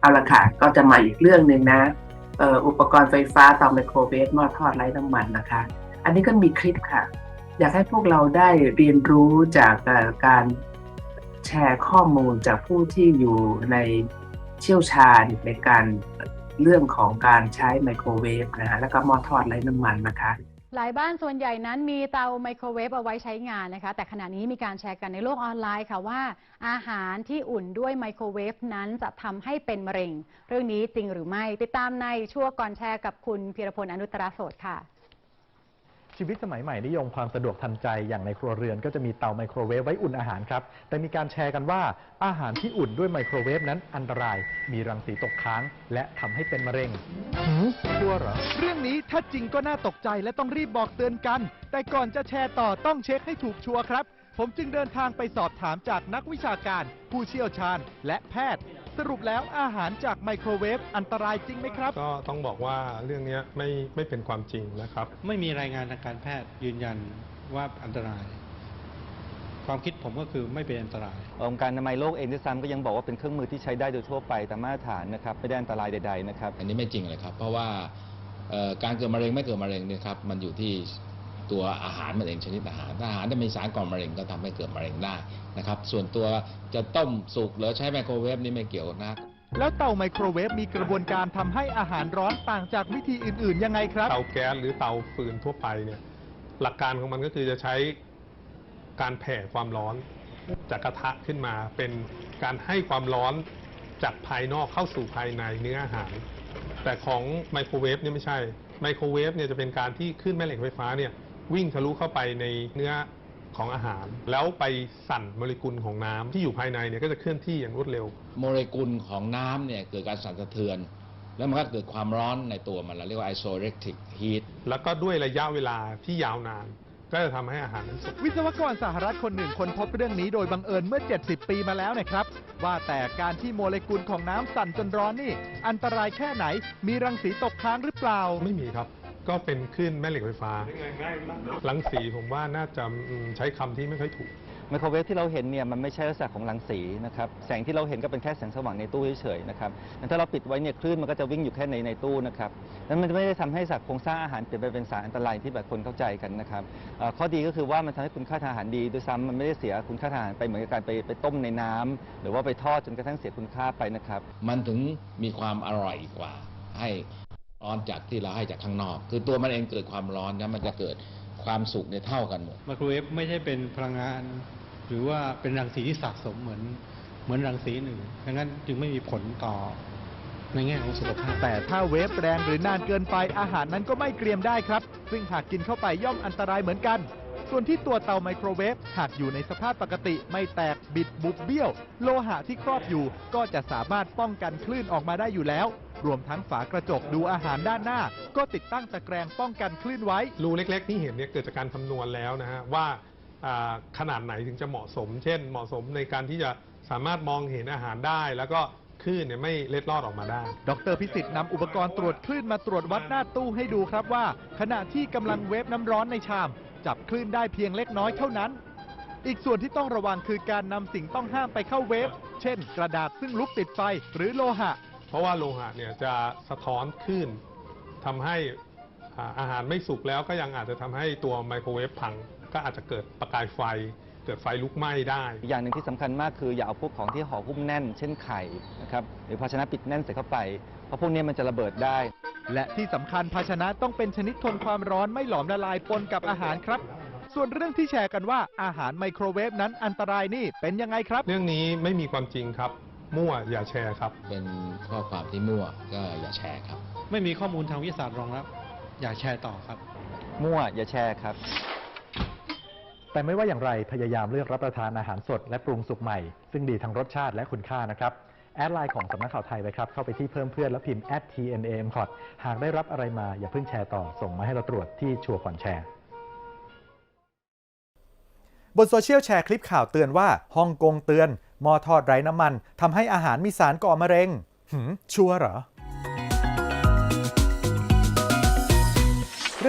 เอาละค่ะ ก็จะมาอีกเรื่องหนึ่งนะอุปกรณ์ไฟฟ้าเตาไมโครเวฟหม้อทอดไร้น้ำมันนะคะ อันนี้ก็มีคลิปค่ะ อยากให้พวกเราได้เรียนรู้จากการแชร์ข้อมูลจากผู้ที่อยู่ในเชี่ยวชาญในการเรื่องของการใช้ไมโครเวฟนะฮะแล้วก็หม้อทอดไร้น้ำมันนะคะ หลายบ้านส่วนใหญ่นั้นมีเตาไมโครเวฟเอาไว้ใช้งานนะคะ แต่ขณะนี้มีการแชร์กันในโลกออนไลน์ค่ะว่า อาหารที่อุ่นด้วยไมโครเวฟนั้นจะทำให้เป็นมะเร็ง เรื่องนี้จริงหรือไม่ ติดตามในช่วงก่อนแชร์กับคุณพีรพลอนุตตรโสดค่ะ ชีวิตสมัยใหม่นิยมความสะดวกทันใจอย่างในครัวเรือน ก็จะมีเตาไมโครเวฟไว้อุ่นอาหารครับ แต่มีการแชร์กันว่าอาหารที่อุ่นด้วยไมโครเวฟนั้นอันตราย มีรังสีตกค้าง และทำให้เป็นมะเร็งหืมชัวเหรอ เรื่องนี้ถ้าจริงก็น่าตกใจและต้องรีบบอกเตือนกัน แต่ก่อนจะแชร์ต่อต้องเช็คให้ถูกชัวร์ครับ ผมจึงเดินทางไปสอบถามจากนักวิชาการ ผู้เชี่ยวชาญ และแพทย์ สรุปแล้วอาหารจากไมโครเวฟอันตรายจริงไหมครับ ก็ต้องบอกว่าเรื่องนี้ไม่ไม่เป็นความจริงนะครับ ไม่มีรายงานทางการแพทย์ยืนยันว่าอันตราย ความคิดผมก็คือไม่เป็นอันตราย องค์การอนามัยโลกเองด้วยซ้ำก็ยังบอกว่าเป็นเครื่องมือที่ใช้ได้โดยทั่วไปตามมาตรฐานนะครับไม่ได้อันตรายใดๆนะครับ อันนี้ไม่จริงเลยครับ เพราะว่าเอ่อการเกิดมะเร็งไม่เกิดมะเร็งเนี่ยครับมันอยู่ที่ ตัวอาหารมันเองชนิดอาหารถ้าอาหารที่มีสารก่อมะเร็งก็ทำให้เกิดมะเร็งได้นะครับ ส่วนตัวจะต้มสุกหรือใช้ไมโครเวฟนี่ไม่เกี่ยวนะแล้วเตาไมโครเวฟมีกระบวนการทำให้อาหารร้อนต่างจากวิธีอื่นๆยังไงครับ เตาแก๊สหรือเตาฟืนทั่วไปเนี่ยหลักการของมันก็คือจะใช้การแผ่ความร้อนจากกระทะขึ้นมาเป็นการให้ความร้อนจากภายนอกเข้าสู่ภายในเนื้ออาหาร แต่ของไมโครเวฟเนี่ยไม่ใช่ไมโครเวฟเนี่ยจะเป็นการที่ขึ้นแม่เหล็กไฟฟ้าเนี่ย วิ่งทะลุเข้าไปในเนื้อของอาหาร แล้วไปสั่นโมเลกุลของน้ำที่อยู่ภายในเนี่ยก็จะเคลื่อนที่อย่างรวดเร็ว โมเลกุลของน้ำเนี่ยเกิดการสั่นสะเทือน แล้วมันก็เกิดความร้อนในตัวมันเราเรียกว่า isoelectric heat แล้วก็ด้วยระยะเวลาที่ยาวนาน ก็จะทำให้อาหารนั้นสุกวิศวกรสหรัฐคนหนึ่งค้นพบเรื่องนี้โดยบังเอิญเมื่อ 70 ปีมาแล้วนะครับ ว่าแต่การที่โมเลกุลของน้ำสั่นจนร้อนนี่ อันตรายแค่ไหน มีรังสีตกค้างหรือเปล่า ไม่มีครับ ก็เป็นคลื่นแม่เหล็กไฟฟ้ารังสีผมว่าน่าจะอืมใช้คำที่ไม่ค่อยถูก ไมโครเวฟที่เราเห็นเนี่ยมันไม่ใช่ลักษณะของรังสีนะครับแสงที่เราเห็นก็เป็นแค่แสงสว่างในตู้เฉยๆนะครับแต่ถ้าเราปิดไว้เนี่ยคลื่นมันก็จะวิ่งอยู่แค่ในในตู้นะครับนั้นมันจะไม่ได้ทำให้สัตว์โครงสร้างอาหารเปลี่ยนไปเป็นสารอันตรายที่แบบคนเข้าใจกันนะครับเอ่อข้อดีก็คือว่ามันทำให้คุณค่าทางอาหารดีด้วยซ้ำมันไม่ได้เสียคุณค่าทางอาหารไปเหมือนกับการไปไปต้มในน้ำหรือว่าไปทอดจนกระทั่งเสียคุณค่าไปนะครับ มันถึงมีความอร่อยกว่าให้ ร้อนจากที่เราให้จากข้างนอก คือตัวมันเองเกิดความร้อนนะมันจะเกิดความสุกเนี่ยเท่ากันหมดไมโครเวฟไม่ใช่เป็นพลังงาน หรือว่าเป็นรังสีที่สะสมเหมือนเหมือนรังสีหนึ่งดังนั้นจึงไม่มีผลต่อในแง่ของสุขภาพแต่ถ้าเวฟแรงหรือนานเกินไปอาหารนั้นก็ไม่เกรียมได้ครับ ซึ่งหากกินเข้าไปย่อมอันตรายเหมือนกัน ส่วนที่ตัวเตาไมโครเวฟหากอยู่ในสภาพปกติไม่แตกบิดบุบเบี้ยว โลหะที่ครอบอยู่ก็จะสามารถป้องกันคลื่นออกมาได้อยู่แล้ว รวมทั้งฝากระจกดูอาหารด้านหน้า ก็ติดตั้งตะแกรงป้องกันคลื่นไว้ รูเล็ก ๆ ที่เห็นเนี่ยเกิดจากการคำนวณแล้วนะฮะว่าอ่าขนาดไหนถึงจะเหมาะสม เช่น เหมาะสมในการที่จะสามารถมองเห็นอาหารได้ แล้วก็คลื่นเนี่ยไม่เล็ดลอดออกมาได้ ดรพิสิทธิ์นำอุปกรณ์ตรวจคลื่นมาตรวจวัดหน้าตู้ให้ดูครับว่า ขณะที่กำลังเวฟน้ำร้อนในชาม จับคลื่นได้เพียงเล็กน้อยเท่านั้น อีกส่วนที่ต้องระวังคือการนำสิ่งต้องห้ามไปเข้าเวฟ เช่น กระดาษซึ่งลุกติดไฟหรือโลหะ เพราะว่าโลหะเนี่ยจะสะท้อนคลื่นทำให้อ่าอาหารไม่สุกแล้วก็ยังอาจจะทำให้ตัวไมโครเวฟพัง ก็อาจจะเกิดประกายไฟ เกิดไฟลุกไหม้ได้อีกอย่างหนึ่งที่สำคัญมากคืออย่าเอาพวกของที่ห่อหุ้มแน่น เช่นไข่นะครับหรือภาชนะปิดแน่นใส่เข้าไป เพราะพวกนี้มันจะระเบิดได้ และที่สำคัญภาชนะต้องเป็นชนิดทนความร้อนไม่หลอมละลายปนกับอาหารครับส่วนเรื่องที่แชร์กันว่าอาหารไมโครเวฟนั้นอันตรายนี่เป็นยังไงครับ เรื่องนี้ไม่มีความจริงครับ มั่วอย่าแชร์ครับ เป็นข้อความที่มั่วก็อย่าแชร์ครับ ไม่มีข้อมูลทางวิทยาศาสตร์รองรับ อย่าแชร์ต่อครับ มั่วอย่าแชร์ครับ แต่ไม่ว่าอย่างไรพยายามเลือกรับประทานอาหารสดและปรุงสุกใหม่ ซึ่งดีทั้งรสชาติและคุณค่านะครับแอดไลน์ของสำนักข่าวไทยไปครับ เข้าไปที่เพิ่มเพื่อนแล้วพิมพ์ @tnamcot หากได้รับอะไรมาอย่าเพิ่งแชร์ต่อ ส่งมาให้เราตรวจที่ชัวร์ก่อนแชร์ บนโซเชียลแชร์คลิปข่าวเตือนว่าฮ่องกงเตือน หม้อทอดไร้น้ำมันทำให้อาหารมีสารก่อมะเร็งหืมชัวร์เหรอ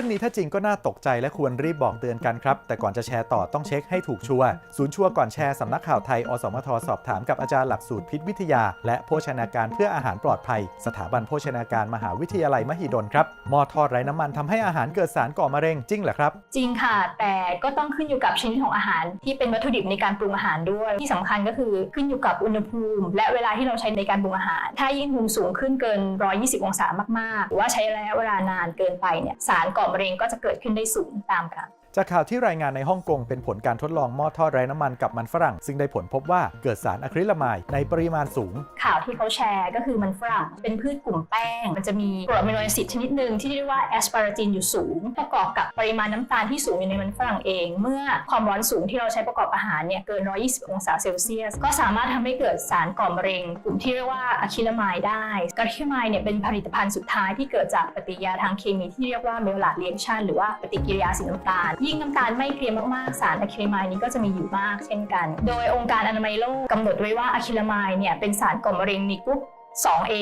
รื่องรื่องนี้ถ้าจริงก็น่าตกใจและควรรีบบอกเตือนกันครับ แต่ก่อนจะแชร์ต่อต้องเช็คให้ถูกชัวร์ศูนย์ชัวร์ก่อนแชร์สำนักข่าวไทย อสมทสอบถามกับอาจารย์หลักสูตรพิษวิทยา และโภชนาการเพื่ออาหารปลอดภัย สถาบันโภชนาการมหาวิทยาลัยมหิดลครับหม้อทอดไร้น้ำมันทำให้อาหารเกิดสารก่อมะเร็งจริงเหรอครับ จริงค่ะ แต่ก็ต้องขึ้นอยู่กับชนิดของอาหาร ที่เป็นวัตถุดิบในการปรุงอาหารด้วย ที่สำคัญก็คือขึ้นอยู่กับอุณหภูมิ และเวลาที่เราใช้ในการปรุงอาหาร ถ้ายิ่งอุณหภูมิสูงขึ้นเกิน 120 องศามากๆ หรือว่าใช้ระยะเวลานานเกินไปเนี่ยสารก่อมะเร็งก็จะเกิดขึ้นได้สูงตามกัน จากข่าวที่รายงานในฮ่องกงเป็นผลการทดลองหม้อทอดไร้น้ำมันกับมันฝรั่ง ซึ่งได้ผลพบว่าเกิดสารอะคริลามายในปริมาณสูง ข่าวที่เขาแชร์ก็คือมันฝรั่ง เป็นพืชกลุ่มแป้ง มันจะมีกรดอะมิโนแอซิดชนิดหนึ่งที่เรียกว่าแอสปาราจินอยู่สูง ประกอบกับปริมาณน้ำตาลที่สูงอยู่ในมันฝรั่งเอง เมื่อความร้อนสูงที่เราใช้ประกอบอาหารเนี่ยเกิน 120 องศาเซลเซียส ก็สามารถทำให้เกิดสารก่อมะเร็ง กลุ่มที่เรียกว่าอะคริลามายได้อะคริลามายเนี่ยเป็นผลิตภัณฑ์สุดท้ายที่เกิดจากปฏิกิริยาทางเคมีที่เรียกว่าเมลลาเรียกชันหรือว่าปฏิกิริยาสีน้ำตาลยิ่งน้ำตาลไม่เกลียมมากๆ สารอะคริลามายนี้ก็จะมีอยู่มากเช่นกัน โดยองค์การอนามัยโลกกำหนดไว้ว่าอะคริลามายเนี่ยเป็นสารก่อมะเร็งในกลุ่ม 2A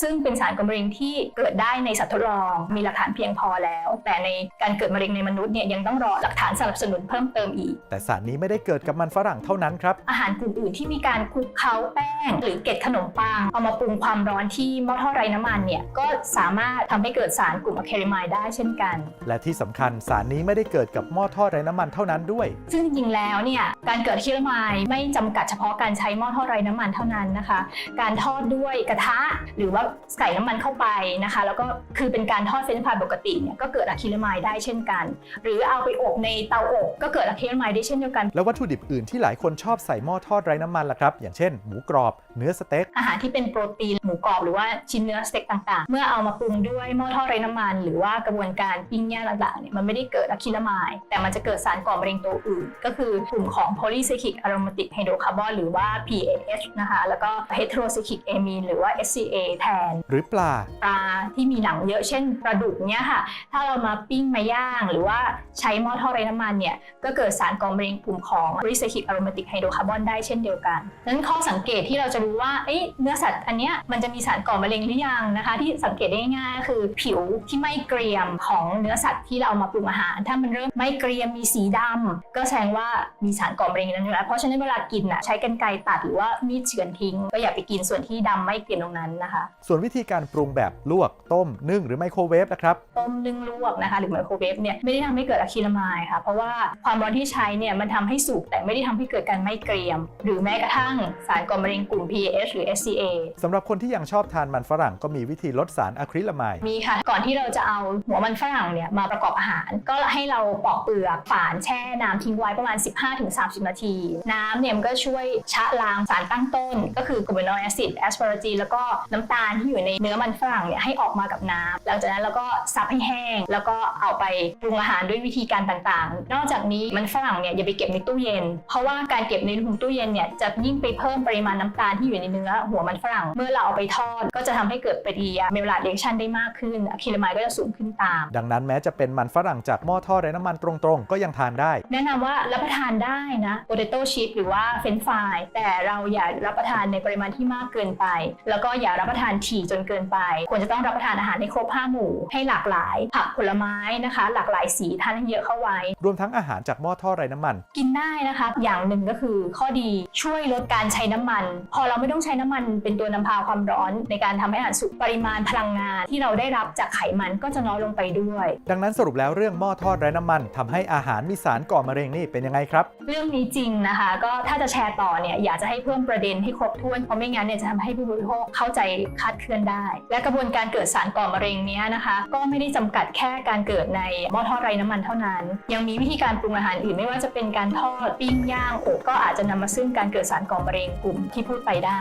ซึ่งเป็นสารก่อมะเร็งที่เกิดได้ในสัตว์ทดลอง มีหลักฐานเพียงพอแล้ว แต่ในการเกิดมะเร็งในมนุษย์เนี่ยยังต้องรอหลักฐานสนับสนุนเพิ่มเติมอีก แต่สารนี้ไม่ได้เกิดกับมันฝรั่งเท่านั้นครับ อาหารกลุ่มอื่นที่มีการคลุกเคล้าแป้ง หรือเกล็ดขนมปัง เอามาปรุงความร้อนที่หม้อทอดไร้น้ำมันเนี่ยก็สามารถทำให้เกิดสารกลุ่มอะเคริมายได้เช่นกัน และที่สำคัญสารนี้ไม่ได้เกิดกับหม้อทอดไร้น้ำมันเท่านั้นด้วย ซึ่งจริงๆแล้วเนี่ยการเกิดอะคริลามายไม่จำกัดเฉพาะการใช้หม้อทอดไร้น้ำมันเท่านั้นนะคะ การทอดด้วยกระทะ หรือว่าใส่น้ำมันเข้าไปนะคะ แล้วก็คือเป็นการทอดเฟรนช์ฟรายปกติเนี่ยก็เกิดอะคริลามายได้เช่นกัน หรือเอาไปอบในเตาอบก็เกิดอะคริลามายได้เช่นเดียวกัน แล้ววัตถุดิบอื่นที่หลายคนชอบใส่หม้อทอดไร้น้ำมันล่ะครับ อย่างเช่นหมูกรอบเนื้อสเต็กอาหารที่เป็นโปรตีนหมูกรอบหรือว่าชิ้นเนื้อสเต็กต่างๆ เมื่อเอามาปรุงด้วยหม้อทอดไร้น้ำมัน หรือว่ากระบวนการปิ้งย่างต่างๆเนี่ยมันไม่ได้เกิดอะคริลามาย แต่มันจะเกิดสารก่อมะเร็งตัวอื่น ก็คือกลุ่มของ polycyclic aromatic hydrocarbon หรือว่า PAH นะคะแล้วก็ heterocyclic amine หรือว่า SCA แทน หรือปลาปลาที่มีหนังเยอะเช่นปลาดุกเนี่ยค่ะ ถ้าเรามาปิ้งมาย่าง หรือว่าใช้หม้อทอดไร้น้ำมันเนี่ยก็เกิดสารก่อมะเร็งกลุ่มของ polycyclic aromatic hydrocarbon ได้เช่นเดียวกันนั้นข้อสังเกตที่เราจะรู้ว่าเอ๊ะเนื้อสัตว์อันเนี้ยมันจะมีสารก่อมะเร็งหรือยังนะคะ ที่สังเกตได้ง่ายๆก็คือผิวที่ไม่เกรียมของเนื้อสัตว์ที่เราเอามาปรุงอาหาร ถ้ามันเริ่มไม่เกรียมมีสีดำก็แสดงว่ามีสารก่อมะเร็งนั้นอยู่แล้วเพราะฉะนั้นเวลากินน่ะใช้กรรไกรตัดหรือว่ามีดเฉือนทิ้งก็อย่าไปกินส่วนที่ดำไม่เกรียมตรงนั้นนะคะ ส่วนวิธีการปรุงแบบลวกต้มนึ่งหรือไมโครเวฟนะครับ ต้มนึ่งลวกนะคะ หรือไมโครเวฟเนี่ยไม่ได้ทำให้เกิดอะคริลามายค่ะ เพราะว่าความร้อนที่ใช้เนี่ยมันทำให้สุกแต่ไม่ได้ทำให้เกิดการไม่เกรียม หรือแม้กระทั่งสารก่อมะเร็งกลุ่ม PAH หรือ SCA สำหรับคนที่ยังชอบทานมันฝรั่งก็มีวิธีลดสารอะคริลามายมีค่ะ ก่อนที่เราจะเอาหัวมันฝรั่งเนี่ยมาประกอบอาหาร ก็ให้เราปอกเปลือกฝานแช่น้ำทิ้งไว้ประมาณ 15-30 นาที น้ำเนี่ยมันก็ช่วยชะล้างสารตั้งต้น ก็คือกลูเบนอลแอซิดแอสปาราจีนแล้วก็น้ำตาลที่อยู่ในเนื้อมันฝรั่งเนี่ยให้ออกมากับน้ำหลังจากนั้นเราก็ซับให้แห้ง แล้วก็เอาไปปรุงอาหารด้วยวิธีการต่างๆ นอกจากนี้มันฝรั่งเนี่ยอย่าไปเก็บในตู้เย็น เพราะว่าการเก็บในถุงตู้เย็นเนี่ยจะยิ่งไปเพิ่มปริมาณน้ำตาลที่อยู่ในเนื้อหัวมันฝรั่ง เมื่อเราเอาไปทอด ก็จะทำให้เกิดปฏิกิริยาเมลลาร์เรียกชันได้มากขึ้นอะคริลามายก็จะสูงขึ้นตาม ดังนั้นแม้จะเป็นมันฝรั่งจากหม้อทอดไร้น้ำมันตรงๆ ก็ยังทานได้ แนะนำว่ารับประทานได้นะโปเตโต้ชิพหรือว่าเฟรนฟรายแต่เราอย่ารับประทานในปริมาณที่มากเกินไปแล้วก็อย่ารับประทานถี่จนเกินไป ควรจะต้องรับประทานอาหารให้ครบห้าหมู่ ให้หลากหลาย ผักผลไม้นะคะ หลากหลายสีทานให้เยอะเข้าไว้ รวมทั้งอาหารจากหม้อทอดไร้น้ำมัน กินได้นะคะ อย่างหนึ่งก็คือข้อดีช่วยลดการใช้น้ำมัน พอเราไม่ต้องใช้น้ำมันเป็นตัวนำพาความร้อน ในการทำให้อาหารสุกปริมาณพลังงาน ที่เราได้รับจากไขมันก็จะน้อยลงไปด้วย ดังนั้นสรุปแล้วเรื่องหม้อทอดไร้น้ำมันทำให้อาหารมีสารก่อมะเร็งนี่เป็นยังไงครับ เรื่องนี้จริงนะคะ ก็ถ้าจะแชร์ต่อเนี่ยอยากจะให้เพิ่มประเด็นให้ครบถ้วนเพราะไม่งั้นเนี่ยจะทำให้ผู้บริโภคเข้าใจคลาดเคลื่อนได้ และกระบวนการเกิดสารก่อมะเร็งเนี้ยนะคะ ก็ไม่ได้จำกัดแค่การเกิดในหม้อทอดไร้น้ำมันเท่านั้น ยังมีวิธีการปรุงอาหารอื่นไม่ว่าจะเป็นการทอดปิ้งย่างอบก็อาจจะนำมาซึ่งการเกิดสารก่อมะเร็งกลุ่มที่พูดไปได้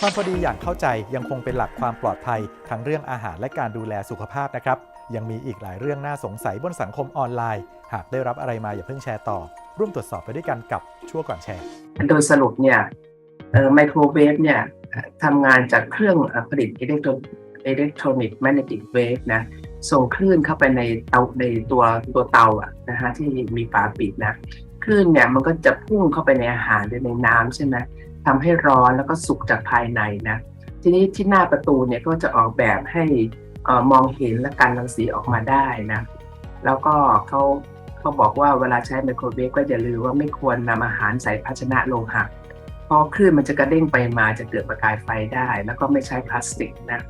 ความพอดีอย่างเข้าใจยังคงเป็นหลักความปลอดภัย ทั้งเรื่องอาหารและการดูแลสุขภาพนะครับ ยังมีอีกหลายเรื่องน่าสงสัยบนสังคมออนไลน์ หากได้รับอะไรมาอย่าเพิ่งแชร์ต่อ ร่วมตรวจสอบไปด้วยกันกับชั่วก่อนแชร์ โดยสรุปเนี่ย ไมโครเวฟเนี่ยทำงานจากเครื่องอผลิตอิเล็กทรอนิกส์แมกเนติกเวฟนะส่งคลื่นเข้าไปในเตาในตัวตัวเตาอะนะฮะที่มีฝาปิดนะคลื่นเนี่ยมันก็จะพุ่งเข้าไปในอาหารหรือในน้ำใช่ไหมทำให้ร้อนแล้วก็สุกจากภายในนะทีนี้ที่หน้าประตูเนี่ยก็จะออกแบบให้อมองเห็นและกันรังสีออกมาได้นะแล้วก็เขาเขาบอกว่าเวลาใช้ไมโครเวฟก็อย่าลืมว่าไม่ควรนำอาหารใส่ภาชนะโลหะ เพราะคลื่นมันจะกระเด้งไปมาจะเกิดประกายไฟได้ แล้วก็ไม่ใช้พลาสติกนะ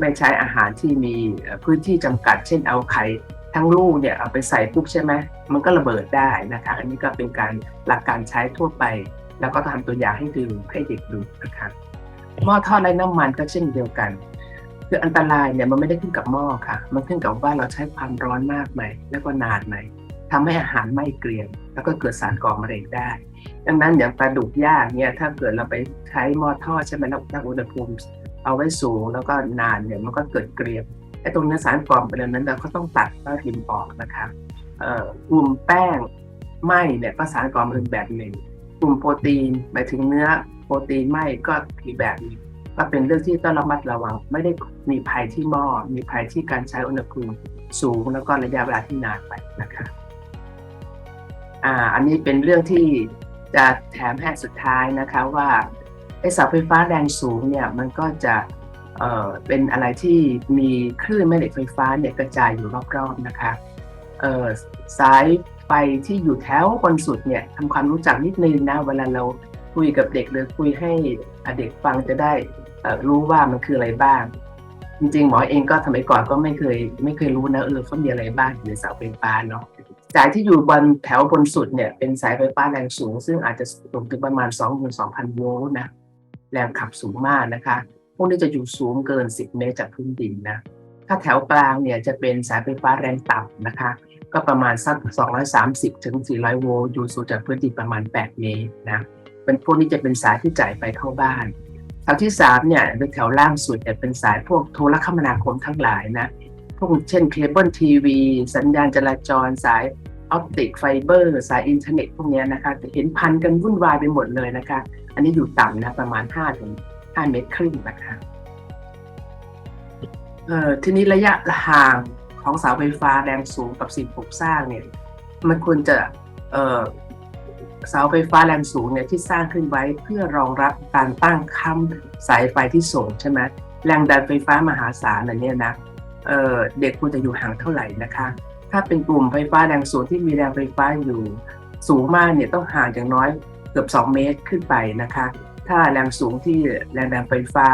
ไม่ใช้อาหารที่มีพื้นที่จำกัด เช่นเอาไข่ทั้งลูกเนี่ยเอาไปใส่ปุ๊บใช่ไหมมันก็ระเบิดได้นะคะอันนี้ก็เป็นการหลักการใช้ทั่วไป แล้วก็ทำตัวอย่างให้ดูให้เด็กดูนะคะหม้อทอดไร้น้ำมันก็เช่นเดียวกัน คืออันตรายเนี่ยมันไม่ได้ขึ้นกับหม้อค่ะ มันขึ้นกับว่าเราใช้ความร้อนมากไหมแล้วก็นานไหมทำให้อาหารไม่เกรียมแล้วก็เกิดสารก่อมะเร็งได้ ดังนั้นอย่างปลาดุกย่างเนี่ยถ้าเกิดเราไปใช้หม้อทอดใช่ไหมแล้วตั้งอุณหภูมิ เอาไว้สูงแล้วก็นานเนี่ยมันก็เกิดเกรียมไอ้ตรงนี้อสารก่อมะเร็งนั้นเราก็ต้องตัดแล้วริมออกนะคะกลุ่มแป้งไหมเนี่ยก็สารก่อมะเร็งแบบหนึ่ง กลุ่มโปรตีนหมายถึงเนื้อโปรตีนไหมก็อีกแบบหนึงก็เป็นเรื่องที่ต้องระมัดระวัง ไม่ได้มีภัยที่หม้อมีภัยที่การใช้อุณหภูมิสูงแล้วก็ระยะเวลาที่นานไปนะคะอ่าอันนี้เป็นเรื่องที่ จะแถมให้สุดท้ายนะคะว่าไอเสาไฟฟ้าแรงสูงเนี่ยมันก็จะเอ่อเป็นอะไรที่มีคลื่นแม่เหล็กไฟฟ้าเนี่ยกระจายอยู่รอบๆนะคะสายไฟที่อยู่แถวบนสุดเนี่ยทำความรู้จักนิดนึงนะเวลาเราคุยกับเด็กหรือคุยให้เด็กฟังจะได้รู้ว่ามันคืออะไรบ้าง จริงๆ หมอเองก็สมัยก่อนก็ไม่เคยไม่เคยรู้นะเออเขามีอะไรบ้างในเสาไฟฟ้าเนาะ สายที่อยู่บนแถวบนสุดเนี่ยเป็นสายไฟฟ้าแรงสูง ซึ่งอาจจะสูงถึงประมาณ 22,000 โวลต์นะแรงขับสูงมากนะคะ พวกนี้จะอยู่สูงเกิน 10 เมตรจากพื้นดินนะถ้าแถวกลางเนี่ยจะเป็นสายไฟฟ้าแรงต่ำนะคะ ก็ประมาณสัก 230 ถึง 400 โวลต์อยู่สูงจากพื้นดินประมาณ 8 เมตรนะเป็นพวกนี้จะเป็นสายที่จ่ายไปเข้าบ้านแถวที่3เนี่ยเป็นแถวล่างสุดเนี่ยเป็นสายพวกโทรคมนาคมทั้งหลายนะ วกเช่นเคเบิลทีวีสัญญาณจราจรสายออปติกไฟเบอร์สายอินเทอร์เน็ตพวกนี้นะคะจะเห็นพันกันวุ่นวายไปหมดเลยนะคะ อันนี้อยู่ต่ำนะประมาณ5ถึง5เมตรครึ่งนะคะเอ่อทีนี้ระยะห่างของเสาไฟฟ้าแรงสูงกับสิ่งปลูกสร้างเนี่ยมันควรจะเอ่อเสาไฟฟ้าแรงสูงเนี่ยที่สร้างขึ้นไว้เพื่อรองรับการตั้งค้ำสายไฟที่ส่งใช่ไหมแรงดันไฟฟ้ามหาศาลอันเนี้ยนะ เเด็กควรจะอยู่ห่างเท่าไหร่นะคะ ถ้าเป็นกลุ่มไฟฟ้าแรงสูงที่มีแรงไฟฟ้าอยู่สูงมากเนี่ยต้องห่างอย่างน้อยเกือบ 2 เมตรขึ้นไปนะคะ ถ้าแรงสูงที่แรงดันไฟฟ้า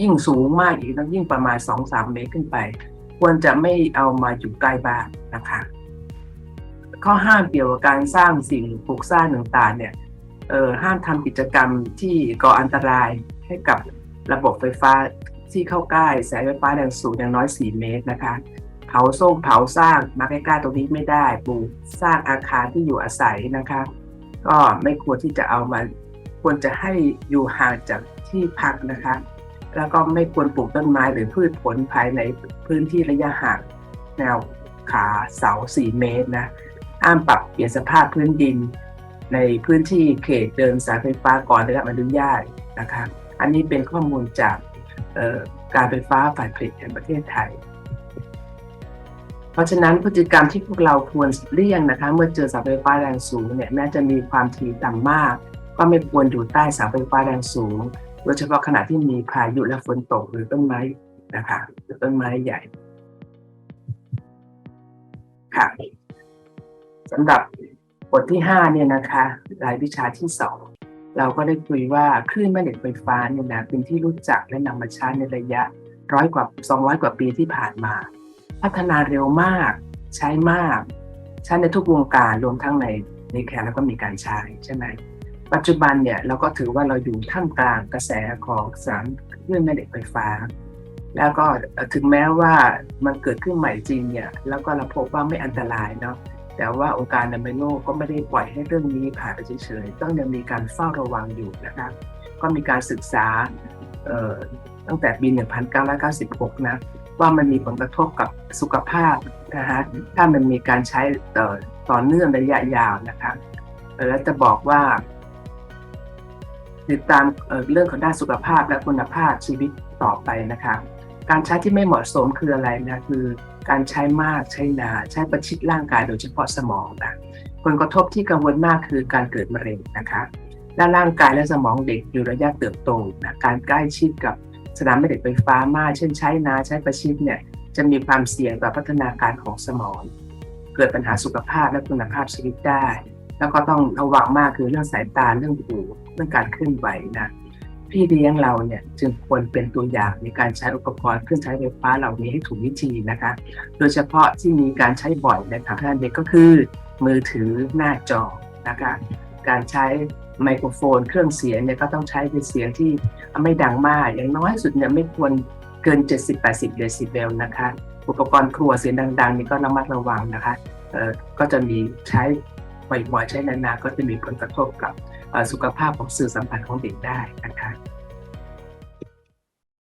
ยิ่งสูงมากอีกต้องยิ่งประมาณ 2-3 เมตรขึ้นไป ควรจะไม่เอามาอยู่ใกล้บ้านนะคะ ข้อห้ามเกี่ยวกับการสร้างสิ่งปลูกสร้างต่างๆเนี่ยห้ามทำกิจกรรมที่ก่ออันตรายให้กับระบบไฟฟ้า ที่เข้าใกล้สายไฟฟ้าแรงสูงอย่างน้อย 4 เมตรนะคะเผาส้มเผาสร้างมาใกล้ๆตรงนี้ไม่ได้ปลูกสร้างอาคารที่อยู่อาศัยนะคะ ก็ไม่ควรที่จะเอามาควรจะให้อยู่ห่างจากที่พักนะคะ แล้วก็ไม่ควรปลูกต้นไม้หรือพืชผลภายในพื้นที่ระยะห่างแนวขาเสา 4 เมตรนะห้ามปรับเปลี่ยนสภาพพื้นดิน ในพื้นที่เขตเดินสายไฟฟ้าก่อนได้รับอนุญาตนะคะ อันนี้เป็นข้อมูลจาก การไฟฟ้าฝ่ายผลิตแห่งประเทศไทย เพราะฉะนั้นพฤติกรรมที่พวกเราควรเลี่ยงนะคะ เมื่อเจอเสาไฟฟ้าแรงสูงเนี่ยแม้จะมีความถี่ต่ำมาก ก็ไม่ควรอยู่ใต้เสาไฟฟ้าแรงสูง โดยเฉพาะขณะที่มีพายุและฝนตกหรือต้นไม้นะคะหรือต้นไม้ใหญ่ค่ะสำหรับบทที่ 5 เนี่ยนะคะ รายวิชาที่ 2 เราก็ได้คุยว่าคลื่นแม่เหล็กไฟฟ้าเนี่ยนะเป็นที่รู้จักและนำมาใช้ในระยะร้อยกว่า 200 กว่าปีที่ผ่านมา พัฒนาเร็วมาก ใช้มาก ใช้ในทุกวงการรวมทั้งในในแคร์แล้วก็มีการใช้ใช่ไหมปัจจุบันเนี่ยเราก็ถือว่าเราอยู่ท่ามกลางกระแสของสารคลื่นแม่เหล็กไฟฟ้า แล้วก็ถึงแม้ว่ามันเกิดขึ้นใหม่จริงเนี่ยแล้วก็เราพบว่าไม่อันตรายเนาะ แต่ว่าองค์การอนามัยโลกก็ไม่ได้ปล่อยให้เรื่องนี้ผ่านไปเฉยๆต้องยังมีการเฝ้าระวังอยู่นะครับ ก็มีการศึกษาตั้งแต่ปี 1996 นะว่ามันมีผลกระทบกับสุขภาพนะฮะถ้ามันมีการใช้ต่อต่อเนื่องระยะยาวนะคะแล้วจะบอกว่า ติดตามเอ่อเรื่องของด้านสุขภาพและคุณภาพชีวิตต่อไปนะคะ การใช้ที่ไม่เหมาะสมคืออะไรนะคือ การใช้มากใช้นานใช้ประชิดร่างกายโดยเฉพาะสมองนะผลกระทบที่กังวลมากคือการเกิดมะเร็งนะคะและร่างกายและสมองเด็กอยู่ระยะเติบโตนะการใกล้ชิดกับสนามแม่เหล็กไฟฟ้ามาก เช่นใช้นาใช้ประชิดเนี่ยจะมีความเสี่ยงต่อพัฒนาการของสมอง เกิดปัญหาสุขภาพและคุณภาพชีวิตได้ แล้วก็ต้องระวังมากคือเรื่องสายตาเรื่องหูเรื่องการเคลื่อนไหวนะ พี่เลี้ยงเราเนี่ยจึงควรเป็นตัวอย่างในการใช้อุปกรณ์เครื่องใช้ไฟฟ้าเหล่านี้ให้ถูกวิธีนะคะ โดยเฉพาะที่มีการใช้บ่อยนะคะท่านเด็กก็คือ มือถือหน้าจอนะคะการใช้ไมโครโฟน เครื่องเสียงเนี่ยก็ต้องใช้เป็นเสียงที่ไม่ดังมาก อย่างน้อยสุดเนี่ยไม่ควรเกิน 70-80 เดซิเบลนะคะ อุปกรณ์ครัวเสียงดังๆนี่ก็ระมัดระวังนะคะเออก็จะมีใช้บ่อยๆใช้นานๆก็จะมีผลกระทบกับ สุขภาพของสื่อสัมผัสของเด็กได้นะคะ